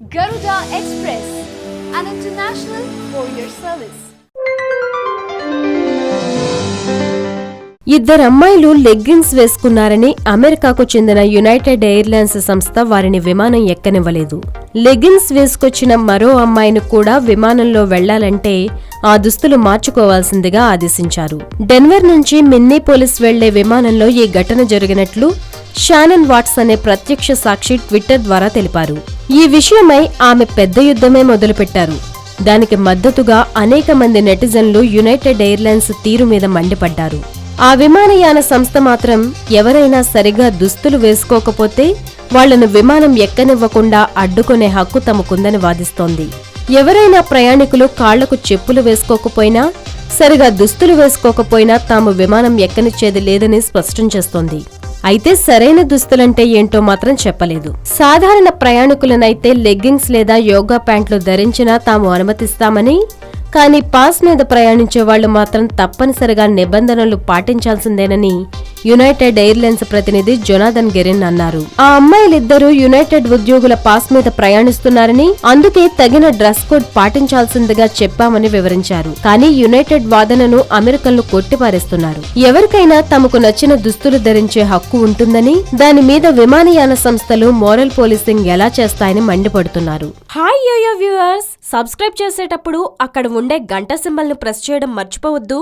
Garuda Express, an international courier service. ఇద్దరు అమ్మాయిలు leggings వేసుకున్నారని అమెరికాకు చెందిన యునైటెడ్ ఎయిర్లైన్స్ సంస్థ వారిని విమానం ఎక్కనివ్వలేదు. లెగ్గిన్స్ వేసుకొచ్చిన మరో అమ్మాయిని కూడా విమానంలో వెళ్ళాలంటే ఆ దుస్తులు మార్చుకోవాల్సిందిగా ఆదేశించారు. డెన్వర్ నుంచి మిన్నీపోలిస్ వెళ్ళే విమానంలో ఈ ఘటన జరిగినట్లు షానన్ వాట్స్ అనే ప్రత్యక్ష సాక్షి ట్విట్టర్ ద్వారా తెలిపారు. ఈ విషయమై ఆమె పెద్ద యుద్ధమే మొదలుపెట్టారు. దానికి మద్దతుగా అనేక మంది నెటిజన్లు యునైటెడ్ ఎయిర్లైన్స్ తీరు మీద మండిపడ్డారు. ఆ విమానయాన సంస్థ మాత్రం ఎవరైనా సరిగా దుస్తులు వేసుకోకపోతే వాళ్ళను విమానం ఎక్కనివ్వకుండా అడ్డుకునే హక్కు తమకుందని వాదిస్తోంది. ఎవరైనా ప్రయాణికులు కాళ్ళకు చెప్పులు వేసుకోకపోయినా సరిగా దుస్తులు వేసుకోకపోయినా తాము విమానం ఎక్కనిచ్చేది లేదని స్పష్టం చేస్తోంది. అయితే సరైన దుస్తులంటే ఏంటో మాత్రం చెప్పలేదు. సాధారణ ప్రయాణికులనైతే లెగ్గింగ్స్ లేదా యోగా ప్యాంట్లు ధరించినా తాము అనుమతిస్తామని కానీ పాస్ మీద ప్రయాణించే వాళ్ళు మాత్రం తప్పనిసరిగా నిబంధనలు పాటించాల్సిందేనని యునైటెడ్ ఎయిర్లైన్స్ ప్రతినిధి జొనాథన్ గెరిన్ అన్నారు. ఆ అమ్మాయిలిద్దరూ యునైటెడ్ ఉద్యోగుల పాస్ మీద ప్రయాణిస్తున్నారని అందుకే తగిన డ్రెస్ కోడ్ పాటించాల్సిందిగా చెప్పామని వివరించారు. కానీ యునైటెడ్ వాదనను అమెరికన్లు కొట్టిపారేస్తున్నారు. ఎవరికైనా తమకు నచ్చిన దుస్తులు ధరించే హక్కు ఉంటుందని దాని మీద విమానయాన సంస్థలు మోరల్ పోలీసింగ్ ఎలా చేస్తాయని మండిపడుతున్నారు. Hi yo-yo viewers! సబ్స్క్రైబ్ చేసేటప్పుడు అక్కడ ఉండే గంట సింబల్ను ప్రెస్ చేయడం మర్చిపోవద్దు.